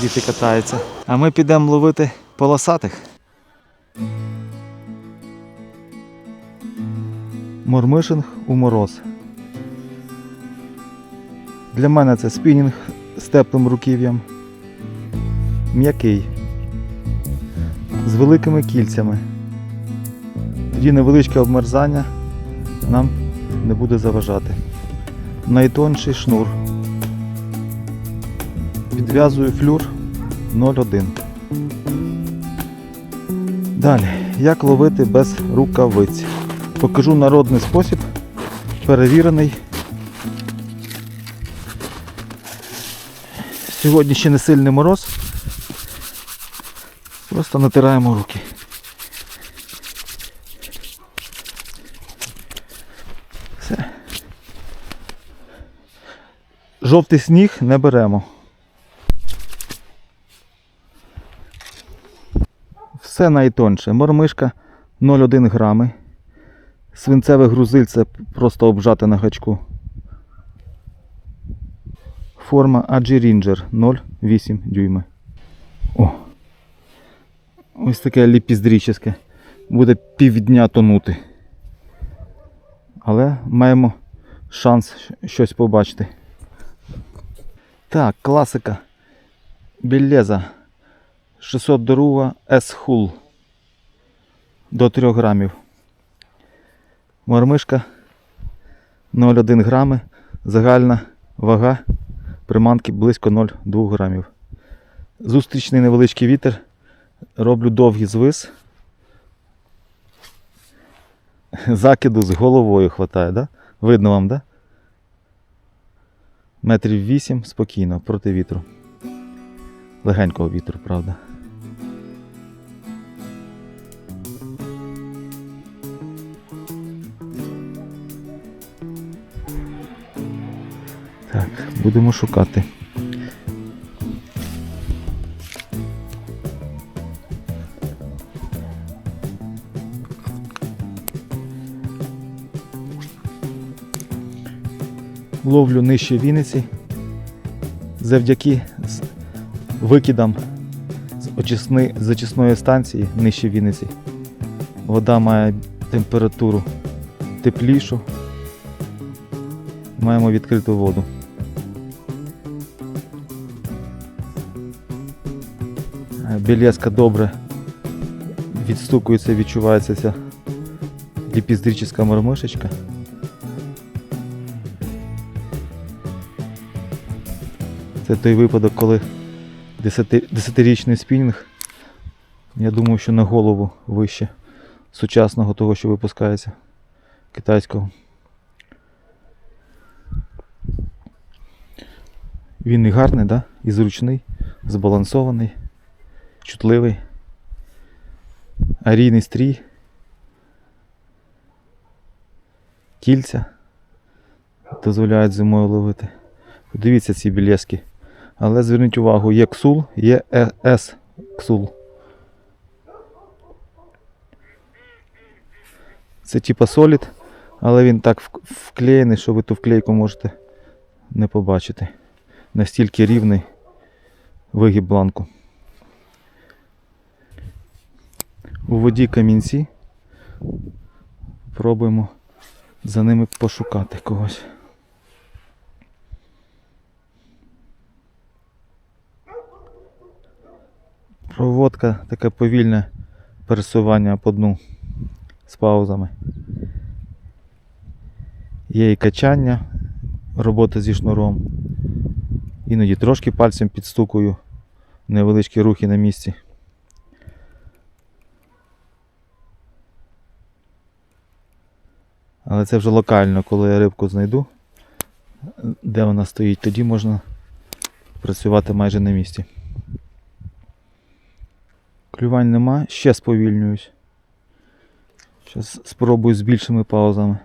Діти катаються. А ми підемо ловити полосатих. Мормишинг у мороз. Для мене це спінінг з теплим руків'ям. М'який. З великими кільцями. Тоді невеличке обмерзання нам не буде заважати. Найтонший шнур. Підв'язую флюр 0,1. Далі, як ловити без рукавиць. Покажу народний спосіб, перевірений. Сьогодні ще не сильний мороз. Просто натираємо руки. Все. Жовтий сніг не беремо. Все найтонше. Мормишка 0,1 грами. Свинцеве грузиль це просто обжати на гачку. Форма Ranger 0,8 дюйми. О! Ось таке ліпіздрічне. Буде півдня тонути. Але маємо шанс щось побачити. Так, класика. Біллеза. 600 дорува S-Hull. До 3 грамів. Мормишка 0,1 грами. Загальна вага приманки близько 0,2 грамів. Зустрічний невеличкий вітер. Роблю довгий звис. Закиду з головою хватає, да? Видно вам, да? Метрів 8 спокійно, проти вітру. Легенького вітру, правда. Так, будемо шукати. Ловлю нижче Вінниці завдяки викидам з, очисни, з очисної станції нижче Вінниці. Вода має температуру теплішу. Маємо відкриту воду. Білезка добре відстукується, відчувається ця ліпіздрічна мормишечка. Це той випадок, коли десяти- десятирічний спінінг, я думаю, що на голову вище сучасного того, що випускається китайського. Він і гарний, да? і зручний, збалансований, чутливий, арійний стрій, кільця дозволяють зимою ловити. Подивіться ці білески. Але зверніть увагу, є ксул, є е- С ксул. Це типа солід, але він так вклеєний, що ви ту вклейку можете не побачити. Настільки рівний вигіб бланку. У воді камінці. Пробуємо за ними пошукати когось. Проводка таке повільне пересування по дну з паузами. Є і качання, робота зі шнуром. Іноді трошки пальцем підстукую, невеличкі рухи на місці. Але це вже локально, коли я рибку знайду, де вона стоїть, тоді можна працювати майже на місці. Клювань нема, ще сповільнююсь. Зараз спробую з більшими паузами.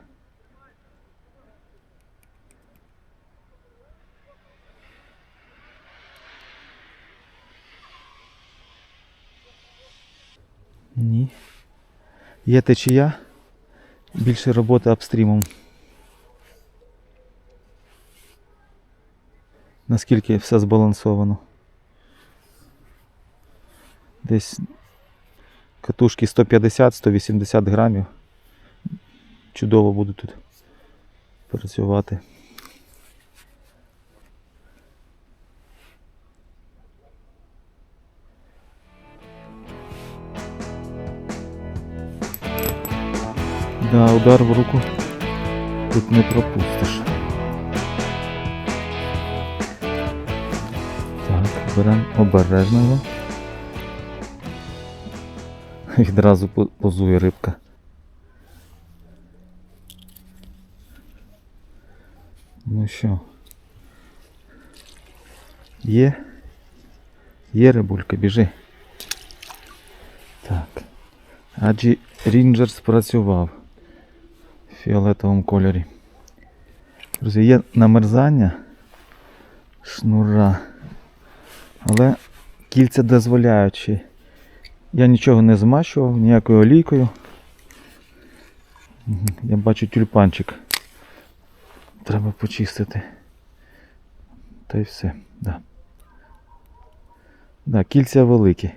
Ні. Є течія, більше роботи апстрімом. Наскільки все збалансовано. Десь катушки 150-180 грамів. Чудово буду тут працювати. Да, удар в руку тут не пропустиш. Так, беремо обережно. Відразу позує рибка. Ну що? Є? Є рибулька, біжи. Так. Аджі Рінджер спрацював фіолетовому кольорі. Друзі, є намерзання шнура. Але кільця дозволяючі. Я нічого не змащував, ніякою олійкою. Я бачу тюльпанчик. Треба почистити. Та й все. Да. Да, кільця великі.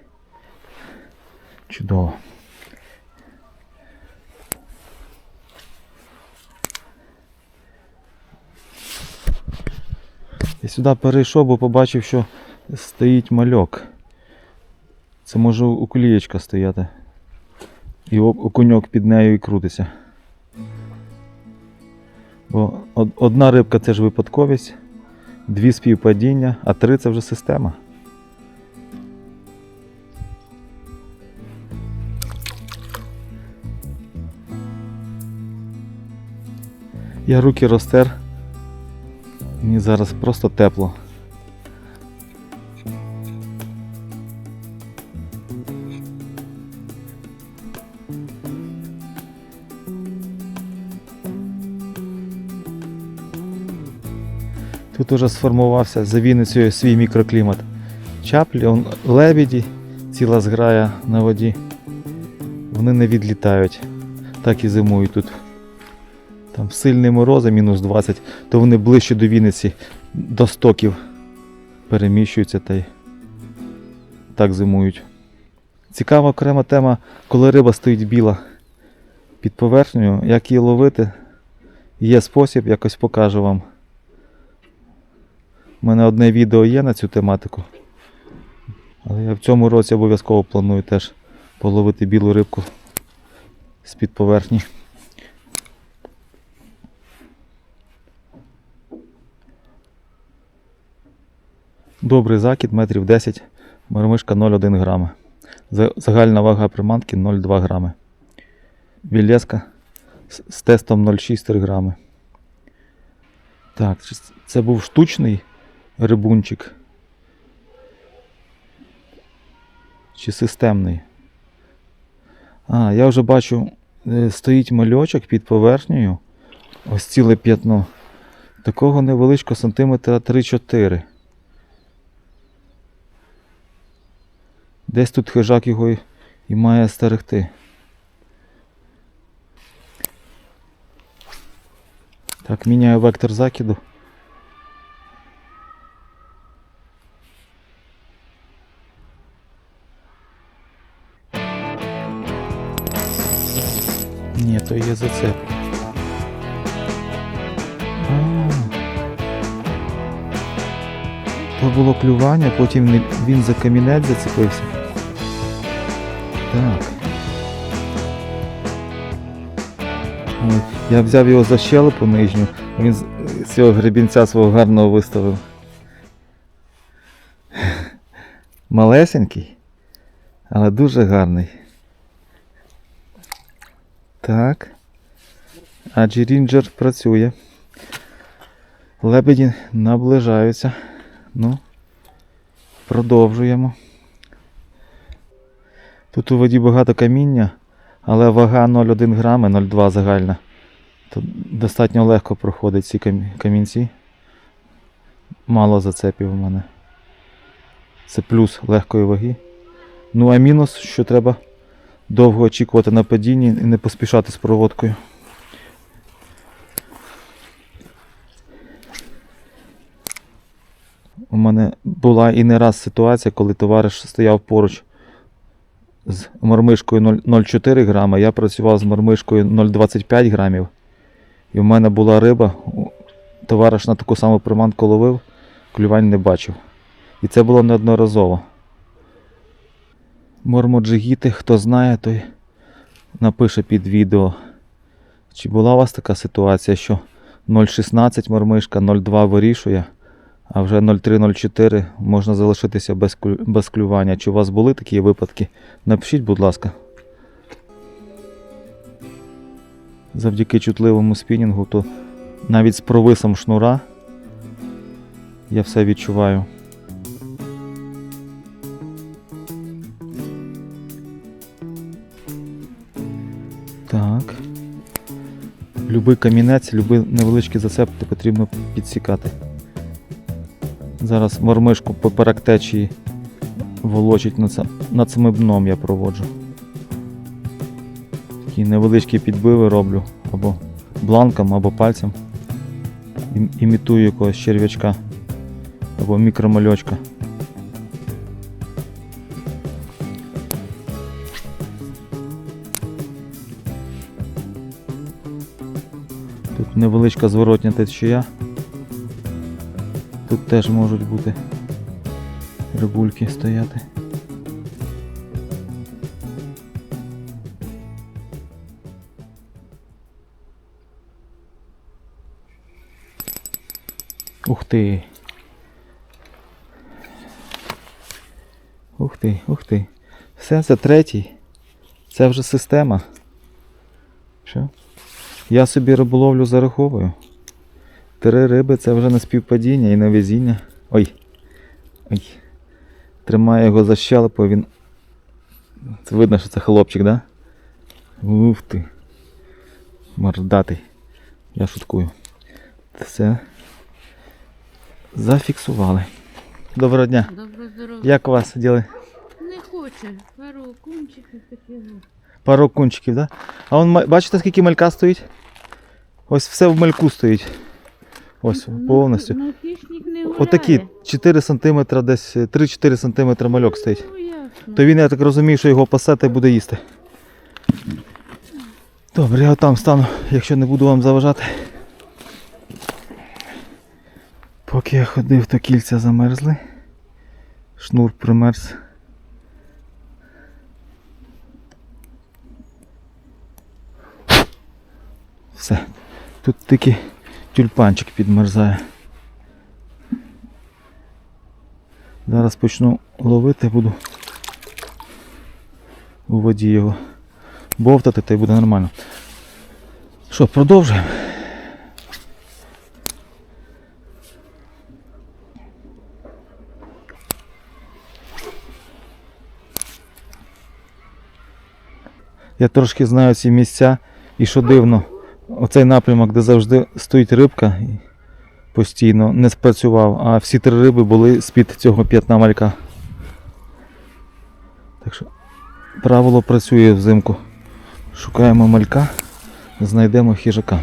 Чудово. Я сюди перейшов, бо побачив, що стоїть мальок. Це може окулієчка стояти. І окуньок під нею і крутиться. Бо одна рибка це ж випадковість, дві співпадіння, а три це вже система. Я руки розтер. Мені зараз просто тепло. Тут уже сформувався за Вінницею свій мікроклімат. Чаплі, он, лебеді, ціла зграя на воді. Вони не відлітають, так і зимують тут. Там сильні морози, мінус 20, то вони ближче до Вінниці, до стоків переміщуються та й так зимують. Цікава окрема тема, коли риба стоїть біла під поверхнею, як її ловити. Є спосіб, якось покажу вам. У мене одне відео є на цю тематику. Але я в цьому році обов'язково планую теж половити білу рибку з-під поверхні. Добрий закид, метрів 10, мармишка 0,1 грама. Загальна вага приманки 0,2 грами. Вілеска з- з тестом 0,6 грами. Так, це був штучний рибунчик. Чи системний? А, я вже бачу, е, стоїть мальочок під поверхнею. Ось ціле п'ятно. Такого невеличкого сантиметра 3-4. Десь тут хижак його і, має стерегти. Так, міняю вектор закиду. Ні, то є зацеп. А. То було клювання, потім він за камінець зацепився. Так. Я взяв його за щелепу нижню, а він з цього гребінця свого гарного виставив. Малесенький, але дуже гарний. Так. Адже Рінджер працює. Лебеді наближаються. Ну, продовжуємо. Тут у воді багато каміння, але вага 0,1 грами, 0,2 загальна. То достатньо легко проходить ці камінці. Мало зацепів у мене. Це плюс легкої ваги. Ну а мінус, що треба довго очікувати на падінні і не поспішати з проводкою. У мене була і не раз ситуація, коли товариш стояв поруч з мормишкою 0,4 грама, я працював з мормишкою 0,25 грамів. І в мене була риба. Товариш на таку саму приманку ловив, клювань не бачив. І це було неодноразово. Мормоджигіти, хто знає, той напише під відео. Чи була у вас така ситуація, що 0,16 мормишка, 0,2 вирішує, а вже 0,3-0,4 можна залишитися без, без клювання. Чи у вас були такі випадки? Напишіть, будь ласка. Завдяки чутливому спінінгу, то навіть з провисом шнура я все відчуваю. Так. Любий камінець, любий невеличкий зацеп потрібно підсікати. Зараз мормишку поперек течії волочить над, над самим дном я проводжу. Такі невеличкі підбиви роблю або бланком, або пальцем. Ім- Імітую якогось черв'ячка або мікромальочка. Тут невеличка зворотня течія. Тут теж можуть бути рибульки стояти. Ух ти. Ух ти, ух ти. Все, це третій. Це вже система. Що? Я собі риболовлю зараховую. Три риби це вже не співпадіння і не везіння. Ой. Ой. Тримаю його за щелепу, він. Це видно, що це хлопчик, да? Ух ти. Мордатий. Я шуткую. Все. Зафіксували. Доброго дня. Добро здорово. Як у вас діли? Не хоче. Пару кунчиків такі. Пару кунчиків, да? А он, бачите, скільки малька стоїть? Ось все в мальку стоїть. Ось, повністю. Ну, не гуляє. Отакі 4 см, десь 3-4 см мальок стоїть. Ну. То він, я так розумію, що його пасете і буде їсти. Добре, я там стану, якщо не буду вам заважати. Поки я ходив, то кільця замерзли. Шнур примерз. Все. Тут тільки тюльпанчик підмерзає. Зараз почну ловити, буду у воді його бовтати, та й буде нормально. Що, продовжуємо? Я трошки знаю ці місця і що дивно, оцей напрямок, де завжди стоїть рибка, постійно не спрацював, а всі три риби були з-під цього п'ятна малька. Так що правило працює взимку. Шукаємо малька, знайдемо хижака.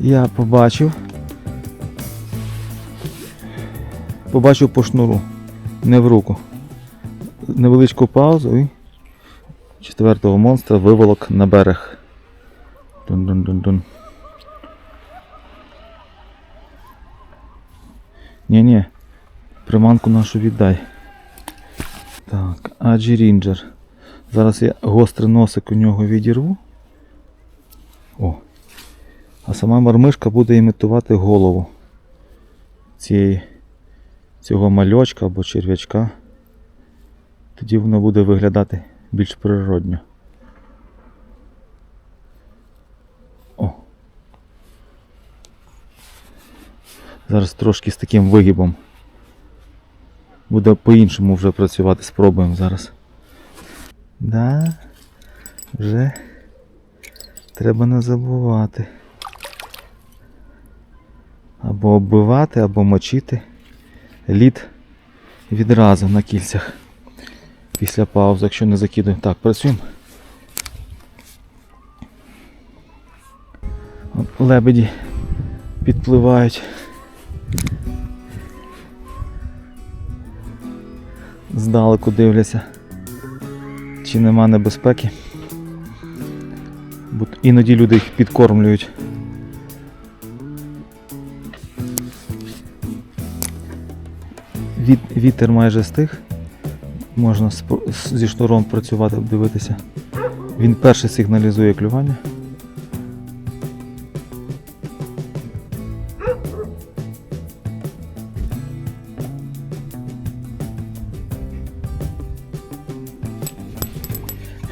Я побачив. Побачив по шнуру, не в руку. Невеличку паузу і четвертого монстра виволок на берег. Дун-дун-дун-дун. Ні-ні, приманку нашу віддай. Так, Аджі Рінджер. Зараз я гострий носик у нього відірву. О. А сама мармишка буде імітувати голову цієї, цього мальочка або черв'ячка. Тоді воно буде виглядати більш природньо. О. Зараз трошки з таким вигибом. Буде по-іншому вже працювати, спробуємо зараз. Да, вже треба не забувати. Або оббивати, або мочити лід відразу на кільцях. Після паузи, якщо не закидуємо. Так, працюємо. Лебеді підпливають. Здалеку дивляться, чи нема небезпеки. Бо іноді люди їх підкормлюють. Вітер майже стих. Можна зі шнуром працювати, дивитися. Він перший сигналізує клювання.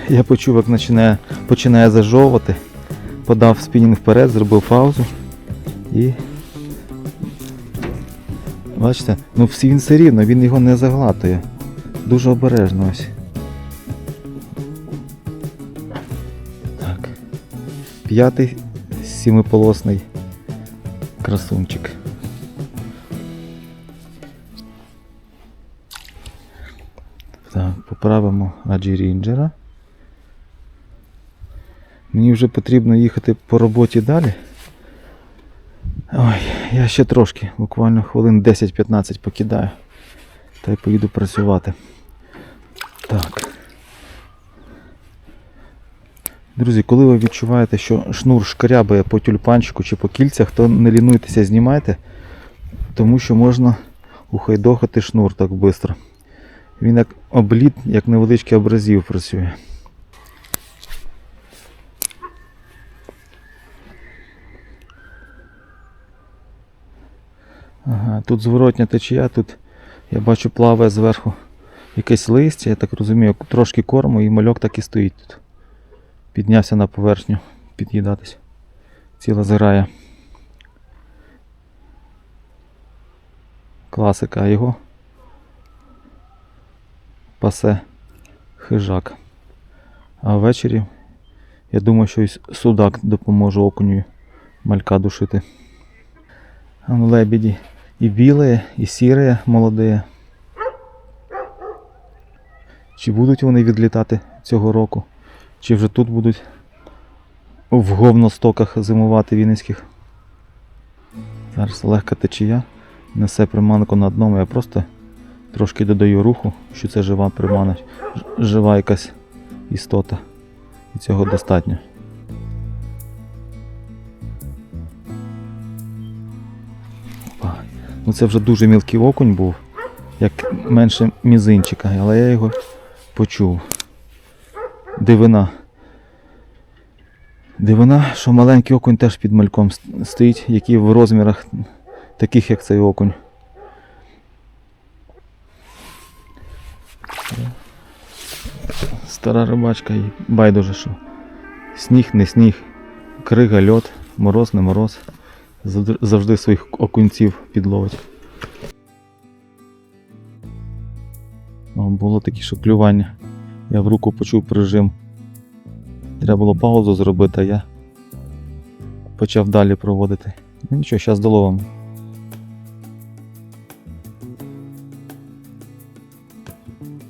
Я почув, як починає, починає зажовувати. Подав спінінг вперед, зробив паузу і. Бачите, ну він все рівно, він його не заглатує. Дуже обережно ось. Так. П'ятий сімиполосний красунчик. Так, поправимо Аджі Рінджера. Мені вже потрібно їхати по роботі далі. Ой, я ще трошки, буквально хвилин 10-15 покидаю. Та й поїду працювати. Так. Друзі, коли ви відчуваєте, що шнур шкарябає по тюльпанчику чи по кільцях, то не лінуйтеся, знімайте, тому що можна ухайдохати шнур так швидко. Він як обліт, як невеличкий абразив працює. Ага, тут зворотня течія, тут я бачу плаває зверху якесь листя, я так розумію, трошки корму і мальок так і стоїть тут. Піднявся на поверхню під'їдатись. Ціла зграя. Класика, його пасе хижак. А ввечері я думаю, що судак допоможе окуню малька душити. А ну, лебеді и білі, і сірі молоді. Чи будуть вони відлітати цього року? Чи вже тут будуть в говностоках зимувати вінницьких? Зараз легка течія. Несе приманку на дно, я просто трошки додаю руху, що це жива примана, жива якась істота. І цього достатньо. Це вже дуже мілкий окунь був, як менше мізинчика, але я його почув. Дивина. Дивина, що маленький окунь теж під мальком стоїть, який в розмірах таких, як цей окунь. Стара рибачка і байдуже що. Сніг, не сніг, крига, льот, мороз, не мороз. Завжди своїх окунців підловить. Було таке шоклювання. Я в руку почув прижим. Треба було паузу зробити, а я почав далі проводити. Ну нічого, зараз доловимо.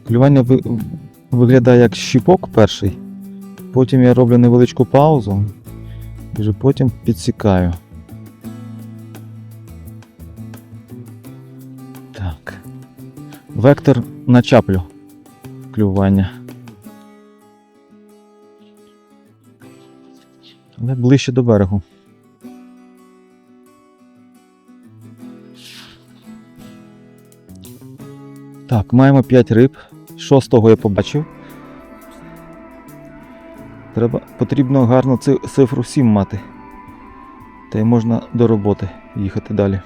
Клювання ви- виглядає як щіпок перший. Потім я роблю невеличку паузу і вже потім підсікаю. Вектор на чаплю клювання. Але ближче до берегу. Так, маємо 5 риб. Шостого я побачив. Треба, потрібно гарно ци- цифру 7 мати. Та й можна до роботи їхати далі.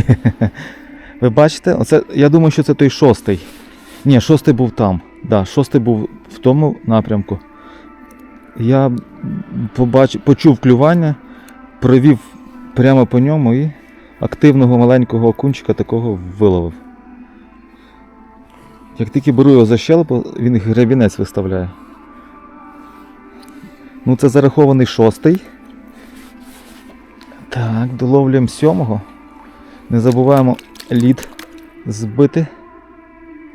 Ви бачите? Оце, я думаю, що це той шостий. Ні, шостий був там. Да, шостий був в тому напрямку. Я побач... почув клювання, провів прямо по ньому і активного маленького окунчика такого виловив. Як тільки беру його за щелепу, він гребінець виставляє. Ну, це зарахований шостий. Так, доловлюємо сьомого. Не забуваємо лід збити.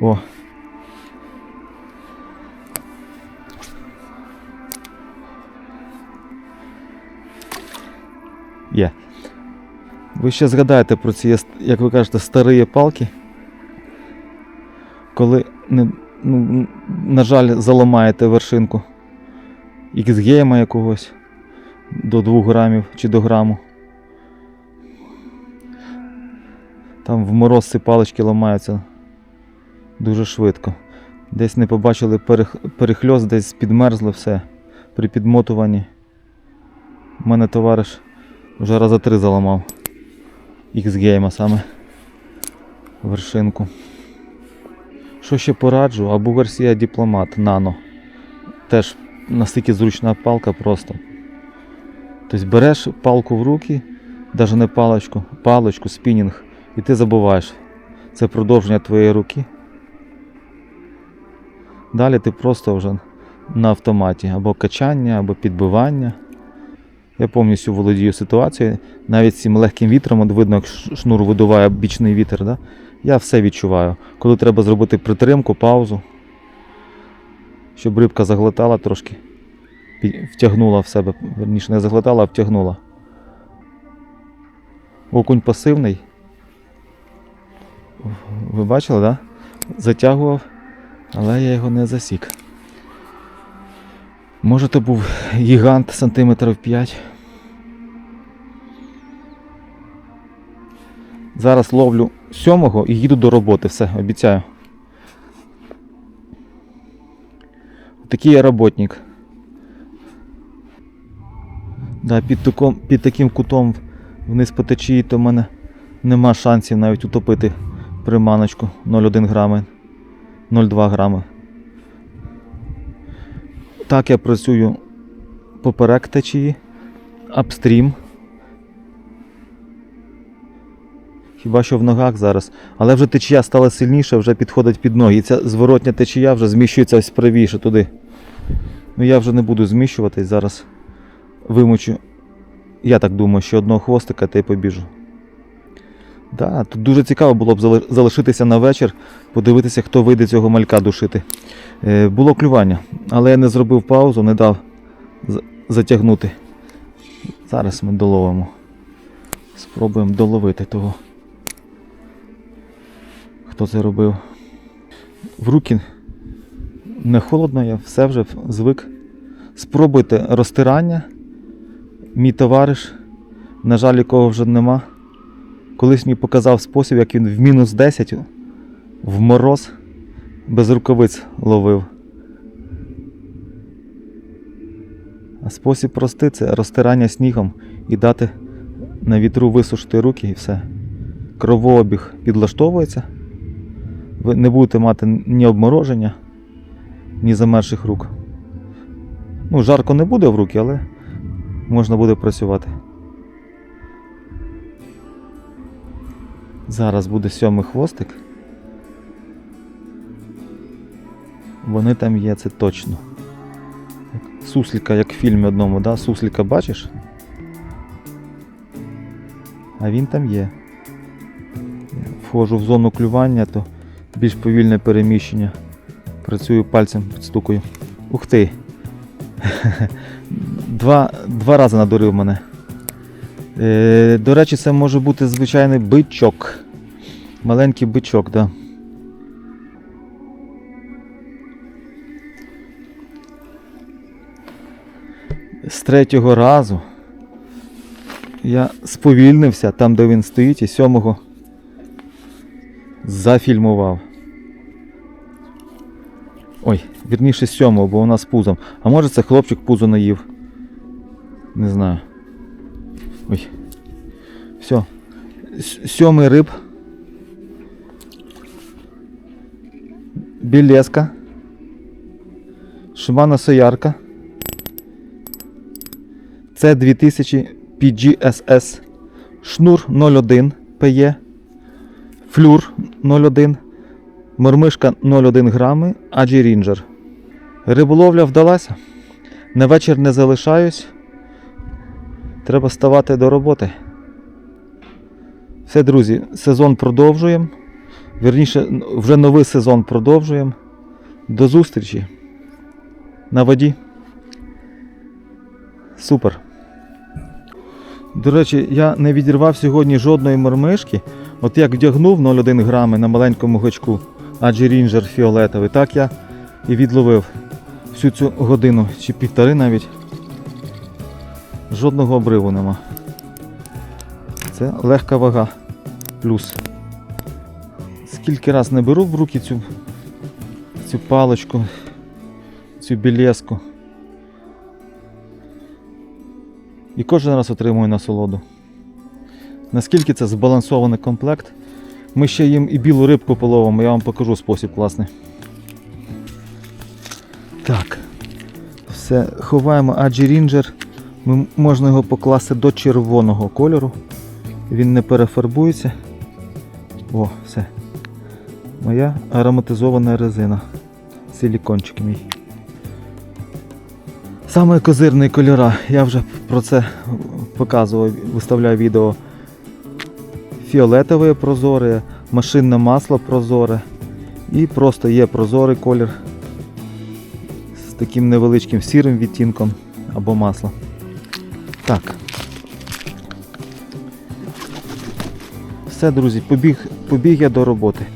О! Є. Ви ще згадаєте про ці, як ви кажете, старі палки, коли, не, ну, на жаль, заламаєте вершинку ікс іксгейма якогось до 2 грамів чи до граму. Там в мороз палички ламаються дуже швидко. Десь не побачили перех... перехльост, десь підмерзли все при підмотуванні. У мене товариш вже раза три заламав. X-гейма саме вершинку. Що ще пораджу? Абу Гарсія дипломат нано. Теж настільки зручна палка просто. Тобто береш палку в руки, навіть не паличку, паличку, спінінг, і ти забуваєш. Це продовження твоєї руки. Далі ти просто вже на автоматі або качання, або підбивання. Я повністю володію ситуацією. Навіть цим легким вітром, от видно, як шнур видуває бічний вітер. Да? Я все відчуваю. Коли треба зробити притримку, паузу, щоб рибка заглотала трошки, втягнула в себе. Верніше, не заглотала, а втягнула. Окунь пасивний. Ви бачили? Да? Затягував, але я його не засік. Може, то був гігант сантиметрів 5. Зараз ловлю сьомого і їду до роботи, все, обіцяю. Такий я роботник. Да, під, таком, під таким кутом вниз по течії, то в мене нема шансів навіть утопити приманочку 0,1 грами, 0,2 грами. Так я працюю поперек течії, апстрім. Хіба що в ногах зараз. Але вже течія стала сильніша, вже підходить під ноги. І ця зворотня течія вже зміщується ось правіше туди. Ну я вже не буду зміщуватись зараз. Вимучу. Я так думаю, що одного хвостика та й побіжу. Да, тут дуже цікаво було б залишитися на вечір, подивитися, хто вийде цього малька душити. Е, було клювання, але я не зробив паузу, не дав затягнути. Зараз ми доловимо. Спробуємо доловити того. Хто це робив? В руки не холодно, я все вже звик. Спробуйте розтирання. Мій товариш, на жаль, якого вже нема. Колись мені показав спосіб, як він в мінус 10 в мороз без рукавиць ловив. А спосіб простий це розтирання снігом і дати на вітру висушити руки і все. Кровообіг підлаштовується. Ви не будете мати ні обмороження, ні замерзших рук. Ну, жарко не буде в руки, але можна буде працювати. Зараз буде сьомий хвостик. Вони там є, це точно. Сусліка, як в фільмі одному, да? Сусліка бачиш? А він там є. Я входжу в зону клювання, то більш повільне переміщення. Працюю пальцем, підстукую. Ух ти! Два, два рази надурив мене. Е, до речі, це може бути звичайний бичок. Маленький бичок, так. Да. З третього разу я сповільнився там, де він стоїть, і сьомого зафільмував. Ой, вірніше сьомого, бо у нас пузом. А може це хлопчик пузо наїв. Не знаю. Ой. Все. Сьомий риб. Білеска. Шимана Соярка. Це 2000 PGSS. Шнур 01 PE. Флюр 01. Мормишка 0,1 грами, Аджі Рінджер. Риболовля вдалася. На вечір не залишаюсь. Треба ставати до роботи. Все, друзі, сезон продовжуємо. Вірніше, вже новий сезон продовжуємо. До зустрічі. На воді. Супер. До речі, я не відірвав сьогодні жодної мормишки. От як вдягнув 0,1 грами на маленькому гачку, адже рінджер фіолетовий, так я і відловив всю цю годину чи півтори навіть. Жодного обриву нема. Це легка вага. Плюс. Скільки раз не беру в руки цю, цю паличку, цю білеску. І кожен раз отримую насолоду. Наскільки це збалансований комплект. Ми ще їм і білу рибку половимо, я вам покажу спосіб класний. Так. Все, ховаємо Аджі Рінджер. Можна його покласти до червоного кольору. Він не перефарбується. О, все. Моя ароматизована резина. Силікончик мій. Саме козирний кольора. Я вже про це показував, виставляю відео. Фіолетове прозоре, машинне масло прозоре. І просто є прозорий колір з таким невеличким сірим відтінком або масло. Так. Все, друзі, побіг, побіг я до роботи.